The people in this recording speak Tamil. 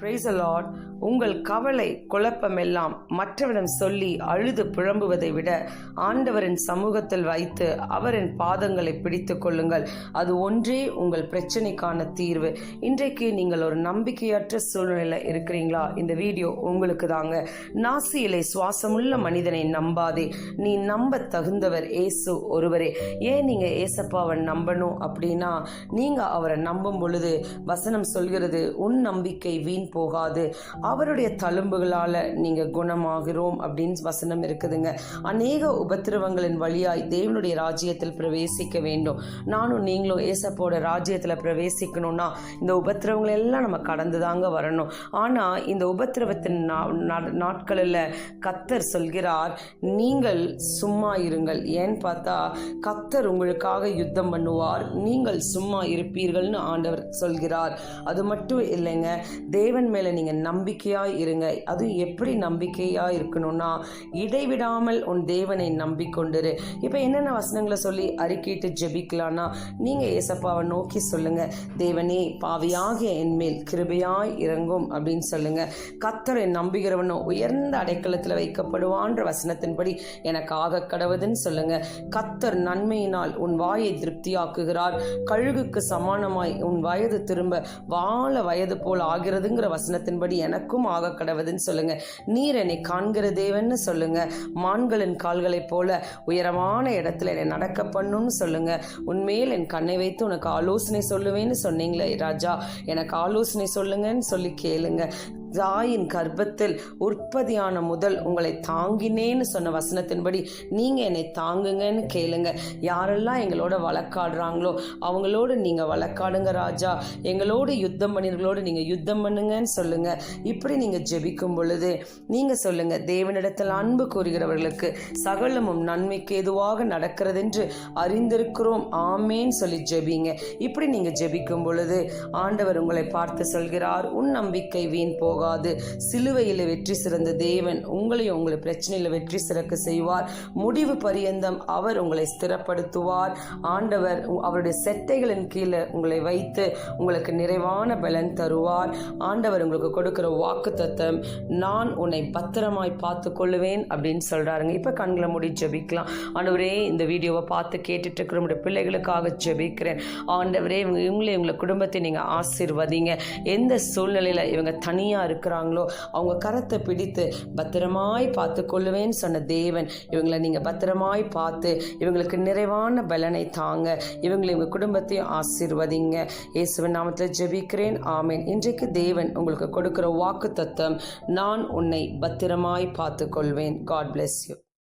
Praise லார்ட் உங்கள் கவலை குழப்பமெல்லாம் மற்றவரிடம் சொல்லி அழுது புழம்புவதை விட ஆண்டவரின் சமூகத்தில் வைத்து அவரின் பாதங்களை பிடித்து கொள்ளுங்கள். அது ஒன்றே உங்கள் பிரச்சனைக்கான தீர்வு. இன்றைக்கு நீங்கள் ஒரு நம்பிக்கையற்ற சூழ்நிலையில் இருக்கிறீங்களா? இந்த வீடியோ உங்களுக்கு தாங்க. நாசியிலே சுவாசமுள்ள மனிதனை நம்பாதே. நீ நம்ப தகுந்தவர் ஏசு ஒருவரே. ஏன் நீங்க ஏசப்பாவை நம்பணும் அப்படின்னா நீங்க அவரை நம்பும் பொழுது வசனம் சொல்கிறது உன் நம்பிக்கை வீண் போகாது. அவருடைய தழும்புகளால் நீங்கள் குணமாகிறோம் அப்படின்னு வசனம் இருக்குதுங்க. அநேக உபத்திரவங்களின் வழியாய் தேவனுடைய ராஜ்யத்தில் பிரவேசிக்க வேண்டும். நானும் நீங்களும் ஏசப்போட ராஜ்யத்தில் பிரவேசிக்கணும்னா இந்த உபத்திரவங்கள் எல்லாம் நம்ம கடந்து தாங்க வரணும். ஆனால் இந்த உபத்திரவத்தின் நாட்களில் கத்தர் சொல்கிறார் நீங்கள் சும்மா இருங்கள். ஏன்னு பார்த்தா கத்தர் உங்களுக்காக யுத்தம் பண்ணுவார். நீங்கள் சும்மா இருப்பீர்கள்னு ஆண்டவர் சொல்கிறார். அது மட்டும் இல்லைங்க தேவன் மேலே நீங்கள் நம்பிக்கையாக இருங்க. அதுவும் எப்படி நம்பிக்கையாக இருக்கணும்னா இடைவிடாமல் உன் தேவனை நம்பிக்கொண்டுரு. இப்போ என்னென்ன வசனங்களை சொல்லி அறிக்கையிட்டு ஜெபிக்கலாம்னா நீங்கள் ஏசப்பாவை நோக்கி சொல்லுங்கள் தேவனே பாவியாகிய என் மேல் கிருபையாய் இறங்கும் அப்படின்னு சொல்லுங்கள் கத்தரை நம்புகிறவனோ உயர்ந்த அடைக்கலத்தில் வைக்கப்படுவான்ற வசனத்தின்படி எனக்கு ஆக கடவுதுன்னு சொல்லுங்கள் கத்தர் நன்மையினால் உன் வாயை திருப்தியாக்குகிறார். கழுகுக்கு சமானமாய் உன் வயது திரும்ப வாழ வயது போல் ஆகிறதுங்கிற வசனத்தின்படி எனக்கும் ஆக கடவுதுன்னு சொல்லுங்க. நீர் என்னை காண்கிற தேவன்னு சொல்லுங்க. மான்களின் கால்களைப் போல உயரமான இடத்துல என்னை நடக்க பண்ணுன்னு சொல்லுங்க. உண்மையில் என் கண்ணை வைத்து உனக்கு ஆலோசனை சொல்லுவேன்னு சொன்னீங்களே ராஜா. எனக்கு ஆலோசனை சொல்லுங்கன்னு சொல்லி கேளுங்க. தாயின் கர்ப்பத்தில் உற்பத்தியான முதல் உங்களை தாங்கினேன்னு சொன்ன வசனத்தின்படி நீங்க என்னை தாங்குங்கன்னு கேளுங்க. யாரெல்லாம் எங்களோட வழக்காடுறாங்களோ அவங்களோட நீங்க வழக்காடுங்க ராஜா. எங்களோட யுத்தம் பண்ணிர்களோடு நீங்க யுத்தம் பண்ணுங்கன்னு சொல்லுங்க. இப்படி நீங்க ஜெபிக்கும் பொழுது நீங்க சொல்லுங்க தேவனிடத்தில் அன்பு கூறுகிறவர்களுக்கு சகலமும் நன்மைக்கு எதுவாக நடக்கிறதென்று அறிந்திருக்கிறோம். ஆமேன்னு சொல்லி ஜெபிங்க. இப்படி நீங்க ஜெபிக்கும் பொழுது ஆண்டவர் உங்களை பார்த்து சொல்கிறார் உன் நம்பிக்கை வீண் போகாது. சிலுவையில் வெற்றி சிறந்த தேவன் உங்களையும் உங்களை பிரச்சனையில் வெற்றி சிறக்க செய்வார். முடிவு பரியந்தம் அவர் உங்களை ஸ்திரப்படுத்துவார். ஆண்டவர் அவருடைய செட்டைகளின் கீழே உங்களை வைத்து உங்களுக்கு நிறைவான பலன் தருவார். ஆண்டவர் உங்களுக்கு கொடுக்கிற வாக்கு தத்தம் நான் உன்னை பத்திரமாய் பார்த்து கொள்ளுவேன் அப்படின்னு சொல்கிறாருங்க இப்போ கண்களை மூடி ஜபிக்கலாம். ஆண்டவரே இந்த வீடியோவை பார்த்து கேட்டுட்டு இருக்கிற உங்களுடைய பிள்ளைகளுக்காக ஜெபிக்கிறேன். ஆண்டவரே இவங்க இவங்களே இவங்களை குடும்பத்தை நீங்கள் ஆசிர்வதிங்க. எந்த சூழ்நிலையில் இவங்க தனியாக இருக்கிறாங்களோ அவங்க கரத்தை பிடித்து பத்திரமாய் பார்த்து கொள்ளுவேன்னு சொன்ன தேவன். இவங்களை நீங்கள் பத்திரமாய் பார்த்து இவங்களுக்கு நிறைவான பலனை தாங்க. இவங்களை இவங்க குடும்பத்தையும் ஆசீர்வதிங்க. இயேசுவின் நாமத்தில் ஜெபிக்கிறேன். ஆமேன். இன்றைக்கு தேவன் உங்களுக்கு கொடுக்குற வாக்கு தத்துவம் நான் உன்னை பத்திரமாய் பார்த்து கொள்வேன் காட் பிளெஸ் யூ